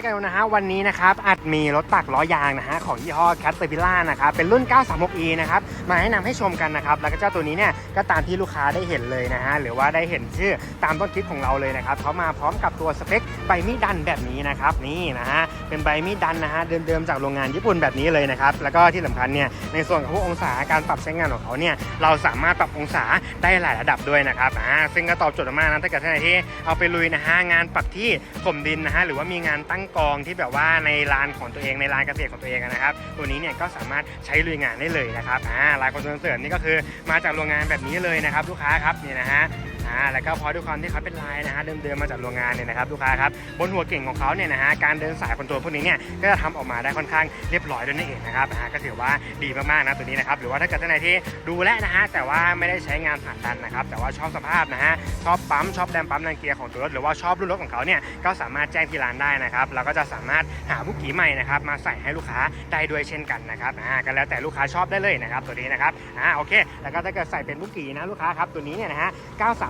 อกันนะฮะวันนี้นะครับอัดมีรถตักล้อยางนะฮะของยี่ห้อ c a t e r p i l l a r นะครับเป็นรุ่น 936e นะครับ มาแนะนำให้ชมกันนะครับ แล้วก็เจ้าตัวนี้เนี่ยก็ตามที่ลูกค้าได้เห็นเลยนะฮะหรือว่าได้เห็นชื่อตามต้นคลิปของเราเลยนะครับเขามาพร้อมกับตัวสเปคใบมีดดันแบบนี้นะครับนี่นะฮะเป็นใบมีดดันนะฮะเดิมๆจากโรงงานญี่ปุ่นแบบนี้เลยนะครับแล้วก็ที่สำคัญเนี่ยในส่วนของพวกองศาการปรับใช้งานของเขาเนี่ยเราสามารถปรับองศาได้หลายระดับด้วยนะครับอ่าซึ่งก็ตอบโจทย์มากนะถ้าเกิดท่านไหนที่เอาไปลุยนะฮะงานปรับที่ถมดินนะฮะหรือว่ามีงานตั้งกองที่แบบว่าในลานของตัวเองในลานเกษตรของตัวเองนะครับ ตัวนี้เนี่ยก็สามารถใช้ลุยงานได้เลยนะครับอ่าลายคนโซลเสริมนี่ก็คือมาจากโรงงานแบบนี้เลยนะครับ ลูกค้าครับนี่นะฮะ อ่าแล้วก็พอด้วยความที่เขาเป็นลายนะฮะเดิมๆมาจากโรงงานเนี่ยนะครับลูกค้าครับบนหัวเก่งของเขาเนี่ยนะฮะการเดินสายคอนโทรลพวกนี้เนี่ยก็จะทำออกมาได้ค่อนข้างเรียบร้อยด้วยนั่นเองนะครับก็ถือว่าดีมากๆนะตัวนี้นะครับหรือว่าถ้าเกิดท่านไหนที่ดูแลนะฮะแต่ว่าไม่ได้ใช้งานผ่านดันนะครับแต่ว่าชอบสภาพนะฮะชอบปั๊มชอบแดมปั๊มแรงเกียร์ของตัวรถหรือว่าชอบรุ่นรถของเขาเนี่ยก็สามารถแจ้งที่ร้านได้นะครับเราก็จะสามารถหาบุกกี้ใหม่นะครับมาใส่ให้ลูกค้าได้ด้วยเช่นกันนะครับอ่าก็แล้วแต่ลูกค้าชอบได้เลยนะครับตัวนี้นะครับอ่าโอเค แล้วก็ถ้าเกิดใส่เป็นบุกกี้นะลูกค้าครับตัวนี้เนี่ยนะฮะ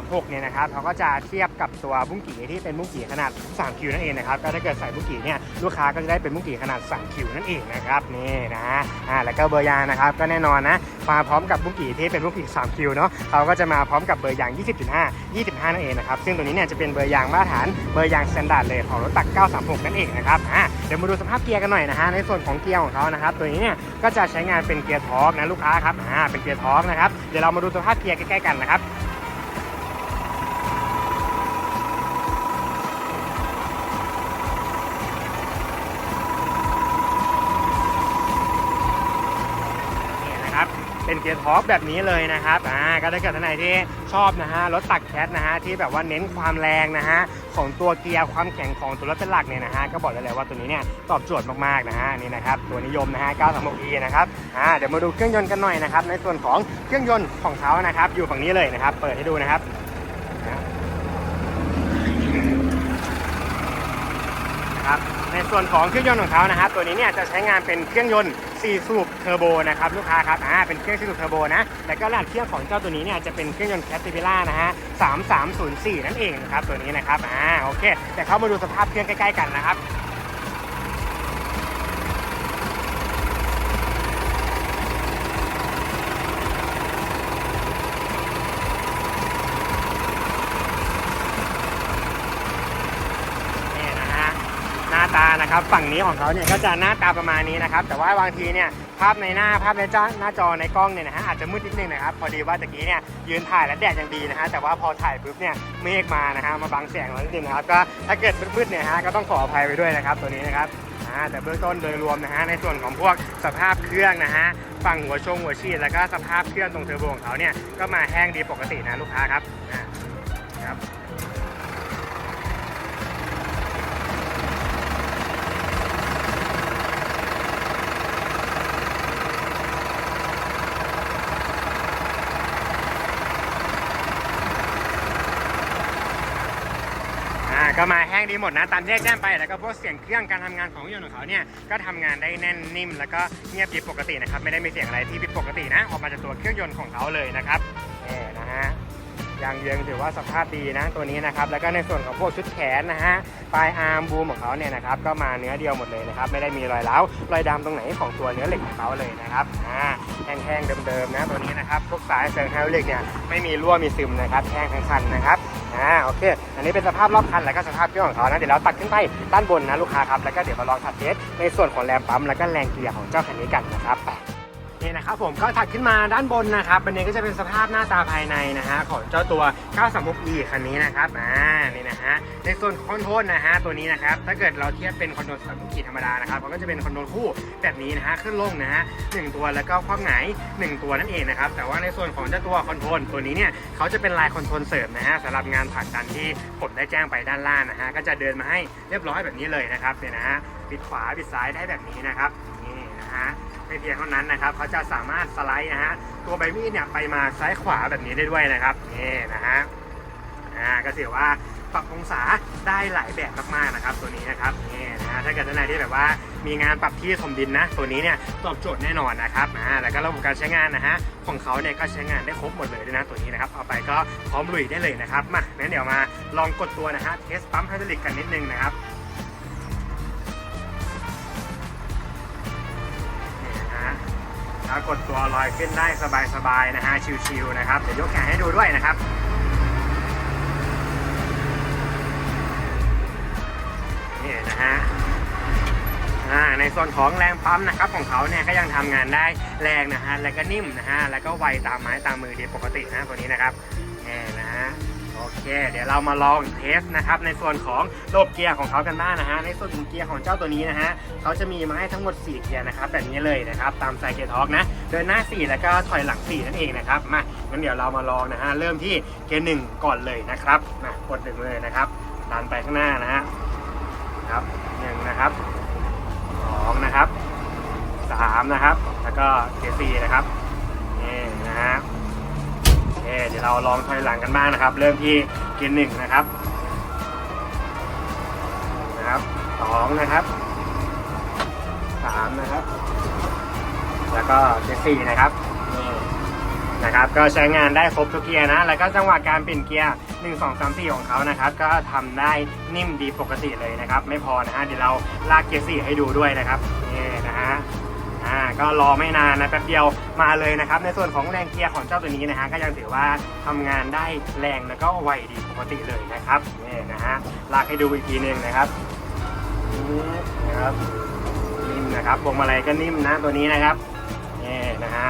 36เนี่ยนะครับเขาก็จะเทียบกับตัวบุ้งกี่ที่เป็นบุ้งกี่ขนาด3คิวนั่นเองนะครับก็ถ้าเกิดใส่บุ้งกี่เนี่ยลูกค้าก็จะได้เป็นบุ้งกี่ขนาด3คิวนั่นเองนะครับนี่นะฮะอ่าแล้วก็เบอร์ยางนะครับก็แน่นอนนะมาพร้อมกับบุ้งกี่ที่เป็นบุ้งกี่3คิวเนาะเขาก็จะมาพร้อมกับเบอร์ยาง 20.5 25 นั่นเองนะครับซึ่งตัวนี้เนี่ยจะเป็นเบอร์ยางมาตรฐานเบอร์ยางสแตนดาร์ดเลยของรถตัก 936 นั่นเองนะครับอ่าเดี๋ยวมาดูสภาพเกียร์กันหน่อยนะฮะในส่วนของเกียร์ของเขานะครับตัวนี้เนี่ยก็จะใช้งานเป็นเกียร์ทอร์กนะลูกค้าครับอ่าเป็นเกียร์ทอร์กนะครับเดี๋ยวเรามาดูสภาพเกียร์ใกล้ๆกันนะครับ นะครับ เป็นเกียร์ท็อปแบบนี้เลยนะครับอ่าก็ถ้าเกิดท่านไหนที่ชอบนะฮะรถตักแคทนะฮะที่แบบว่าเน้นความแรงนะฮะของตัวเกียร์ความแข็งของตัวรถเป็นหลักเนี่ยนะฮะก็บอกได้เลยว่าตัวนี้เนี่ยตอบโจทย์มากๆนะฮะนี่นะครับตัวนิยมนะฮะ 936e นะครับอ่าเดี๋ยวมาดูเครื่องยนต์กันหน่อยนะครับในส่วนของเครื่องยนต์ของเขานะครับ อยู่ฝั่งนี้เลยนะครับ เปิดให้ดูนะครับนะนะครับในส่วนของเครื่องยนต์ของเขานะครับ ตัวนี้เนี่ยจะใช้งานเป็นเครื่องยนต์ 4 สูบเทอร์โบนะครับลูกค้าครับอ่าเป็นเครื่อง4สูบเทอร์โบนะแล้วก็รหัสเครื่องของเจ้าตัวนี้เนี่ยจะเป็นเครื่องยนต์แคสติพิล่านะฮะ3304 นั่นเองนะครับตัวนี้นะครับอ่าโอเคแต่เข้ามาดูสภาพเครื่องใกล้ๆกันนะครับ นี่นะฮะห นะครับฝั่งนี้ของเขาเนี่ยก็จะหน้าตาประมาณนี้นะครับ แต่ว่าบางทีเนี่ยภาพในหน้าภาพในจอหน้าจอในกล้องเนี่ยนะฮะอาจจะมืดนิดนึงนะครับพอดีว่าตะกี้เนี่ยยืนถ่ายแล้วแดดยังดีนะฮะแต่ว่าพอถ่ายปุ๊บเนี่ยเมฆมานะฮะมาบังแสงเรานิดนึงนะครับก็ถ้าเกิดมืดๆเนี่ยฮะก็ต้องขออภัยไปด้วยนะครับตัวนี้นะครับแต่เบื้องต้นโดยรวมนะฮะในส่วนของพวกสภาพเครื่องนะฮะฝั่งหัวชงหัวฉีดแล้วก็สภาพเครื่องตรงเทอร์โบของเขาเนี่ยก็มาแห้งดีปกตินะลูกค้าครับอ่าครับ ก็มาแห้งดีหมดนะตามที่ได้แจ้งไป แล้วก็พวกเสียงเครื่องการทำงานของรถยนต์ของเขาเนี่ยก็ทำงานได้แน่นนิ่ม แล้วก็เงียบดีปกตินะครับไม่ได้มีเสียงอะไรที่ผิดปกตินะออกมาจากตัวเครื่องยนต์ของเขาเลยนะครับ ยางเยืองถือว่าสภาพดีนะตัวนี้นะครับ แล้วก็ในส่วนของพวกชุดแขนนะฮะปลายอาร์มบูมของเขาเนี่ยนะครับก็มาเนื้อเดียวหมดเลยนะครับ ไม่ได้มีรอยร้าวรอยดำตรงไหนของตัวเนื้อเหล็กของเขาเลยนะครับอ่าแห้งๆเดิมๆนะตัวนี้นะครับพวกสายเสริมไฮดรอลิกเนี่ยไม่มีรั่วมีซึมนะครับแห้งทั้งคันนะครับอ่าโอเค อันนี้เป็นสภาพรอบคันแล้วก็สภาพเครื่องของเขานะเดี๋ยวเราตัดขึ้นไปด้านบนนะลูกค้าครับแล้วก็เดี๋ยวมาลองขับเทสในส่วนของแรงปั๊มแล้วก็แรงเกียร์ของเจ้าคันนี้กันนะครับไป นี่นะครับผมก็ถัดขึ้นมาด้านบนนะครับอันนี้ก็จะเป็นสภาพหน้าตาภายในนะฮะของเจ้าตัว 936e คันนี้นะครับอ่านี่นะฮะในส่วนคอนโทรลนะฮะตัวนี้นะครับถ้าเกิดเราเทียบเป็นคอนโทรลสามขีดธรรมดานะครับมันก็จะเป็นคอนโทรลคู่แบบนี้นะฮะขึ้นลงนะฮะหนึ่งตัวแล้วก็คว่ำหงายหนึ่งตัวนั่นเองนะครับแต่ว่าในส่วนของเจ้าตัวคอนโทรลตัวนี้เนี่ยเขาจะเป็นลายคอนโทรลเสริมนะฮะสำหรับงานผ่านดันที่ผมได้แจ้งไปด้านล่างนะฮะก็จะเดินมาให้เรียบร้อยแบบนี้เลยนะครับเนี่ยนะฮะปิดขวาปิดซ้ายได้แบบนี้นะครับนี่นะฮะ ไม่เพียงเท่านั้นนะครับเขาจะสามารถสไลด์นะฮะตัวใบมีดเนี่ยไปมาซ้ายขวาแบบนี้ได้ด้วยนะครับนี่นะฮะอ่าก็ถือว่าปรับองศาได้หลายแบบมากๆนะครับ ตัวนี้นะครับนี่นะฮะถ้าเกิดท่านใดที่แบบว่ามีงานปรับที่ถมดินนะ ตัวนี้เนี่ยตอบโจทย์แน่นอนนะครับอ่าแล้วก็ระบบการใช้งานนะฮะของเขาเนี่ยก็ใช้งานได้ครบหมดเลยด้วยนะตัวนี้นะครับเอาไปก็พร้อมลุยได้เลยนะครับมางั้นเดี๋ยวมาลองกดตัวนะฮะเทสปั๊มไฮดรอลิกกันนิดนึงนะครับากดตัวลอยขึ้นได้สบายๆนะฮะชิวๆนะครับเดี๋ยวยกแขนให้ดูด้วยนะครับนี่นะฮะในส่วนของแรงปั๊มนะครับของเขาเนี่ยก็ยังทำงานได้แรงนะฮะแล้วก็นิ่มนะฮะแล้วก็ไวตามไม้ตามมือดีปกตินะตัวนี้นะครับนี่นะฮะ เค เดี๋ยวเรามาลองเทสนะครับในส่วนของระบบเกียร์ของเขากันบ้างนะฮะในส่วนของเกียร์ของเจ้าตัวนี้นะฮะเขาจะมีมาให้ทั้งหมด 4 เกียร์นะครับแบบนี้เลยนะครับตามสายเกียร์ทอกนะเดินหน้า 4 แล้วก็ถอยหลัง 4 นั่นเองนะครับมางั้นเดี๋ยวเรามาลองนะฮะเริ่มที่เกียร์หนึ่งก่อนเลยนะครับมากดหนึ่งเลยนะครับดันไปข้างหน้านะฮะครับหนึ่งนะครับสองนะครับสามนะครับ แล้วก็เกียร์สี่นะครับนี่นะฮะ เคเดี๋ยวเราลองถอยหลังกันบ้างนะครับ เริ่มที่เกียร์หนึ่งนะครับนะครับสองนะครับสามนะครับ แล้วก็เกียร์สี่นะครับนี่นะครับ ก็ใช้งานได้ครบทุกเกียร์นะ แล้วก็จังหวะการเปลี่ยนเกียร์1 2 3 4ของเขานะครับ ก็ทำได้นิ่มดีปกติเลยนะครับ ไม่พอนะฮะเดี๋ยวเราลากเกียร์4ให้ดูด้วยนะครับนี่นะฮะ อ่าก็รอไม่นานนะแป๊บเดียวมาเลยนะครับ ในส่วนของแรงเกียร์ของเจ้าตัวนี้นะฮะก็ยังถือว่าทำงานได้แรงแล้วก็ไวดีปกติเลยนะครับนี่นะฮะลากให้ดูอีกทีหนึ่งนะครับนี่นะครับนิ่มนะครับพวงมาลัยก็นิ่มนะตัวนี้นะครับนี่นะฮะ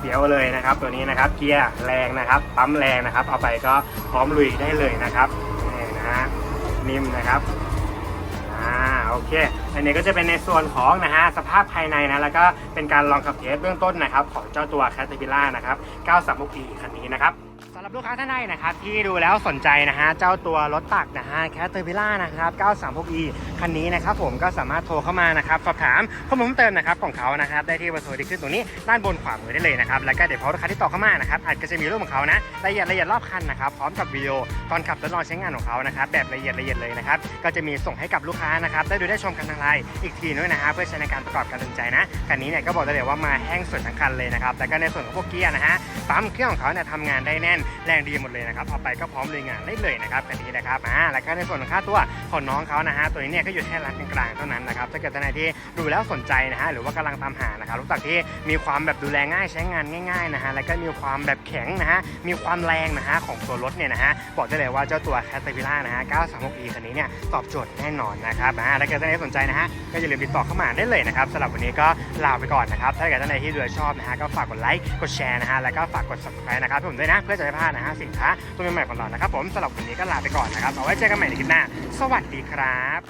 เดียวเลยนะครับ ตัวนี้นะครับเกียร์แรงนะครับปั๊มแรงนะครับ เอาไปก็พร้อมลุยได้เลยนะครับนี่นะฮะนิ่มนะครับ เคอันนี้ก็จะเป็นในส่วนของนะฮะสภาพภายในนะแล้วก็เป็นการลองขับเทสเบื้องต้นนะครับของเจ้าตัว c a t e r p i l l a r นะครับ 936e คันนี้นะครับำหรับลูกค้าท่านใดนะครับที่ดูแล้วสนใจนะฮะเจ้าตัวรถตักนะฮะ c a t e r p i l l a r นะครับ 936e คันนี้นะครับผมก็สามารถโทรเข้ามานะครับสอบถามข้อมูลเพิ่มเติมนะครับของเขานะครับได้ที่เบอร์โทรที่ขึ้นตรงนี้ด้านบนขวามือได้เลยนะครับแล้วก็เดี๋ยวพอลูกค้าที่ต่อเข้ามานะครับอาจจะมีรูปของเขานะละเอียดละเอียดรอบคันนะครับพร้อมกับวิดีโอตอนขับทดลองใช้งานของเขานะครับแบบละเอียดละเอียดเลยนะครับก็จะมีส่งให้กับลูกค้านะครับได้ดูได้ชมกันทางไลน์อีกทีด้วยนะฮะเพื่อใช้ในการประกอบการตัดสินใจนะคันนี้เนี่ยก็บอกได้เลยว่ามาแห้งสวยทั้งคันเลยนะครับแล้วก็ในส่วนของพวกเกียร์นะฮะปั๊มเครื่องของเขาเนี่ยทำงานได้แน่นแรงดีหมดเลยนะครับเอาไปก็พร้อมเลยงานได้เลยนะครับคันนี้นะครับอ่าแล้วก็ในส่วนของค่าตัวของน้องเขานะฮะตัวนี้เนี่ยก็อยู่แค่ร้านกลางๆเท่านั้นนะครับถ้าเกิดท่านใดที่ดูแล้วสนใจนะฮะหรือว่ากำลังตามหานะครับรถตักที่มีความแบบดูแลง่ายใช้งานง่ายๆนะฮะแล้วก็มีความแบบแข็งนะฮะมีความแรงนะฮะของตัวรถเนี่ยนะฮะบอกได้เลยว่าเจ้าตัว c a t e r p i l l a r นะฮะ 936e คันนี้เนี่ยตอบโจทย์แน่นอนนะครับอ่าถ้าเกิดท่านใดสนใจนะฮะก็อย่าลืมติดต่อเข้ามาได้เลยนะครับสำหรับวันนี้ก็ลาไปก่อนนะครับถ้าเกิดท่านใดที่ดูแล้วชอบนะฮะก็ฝากกดไลค์กดแชร์นะฮะแล้วก็ฝากกด subscribe นะครับผมด้วยนะเพื่อจะไม่พลาดนะฮะสินค้าตัวใหม่ๆของเรานะครับผมสำหรับวันนี้ก็ลาไปก่อนนะครับเอาไว้เจอกันใหม่ในคลิปหน้า สวัสดีครับ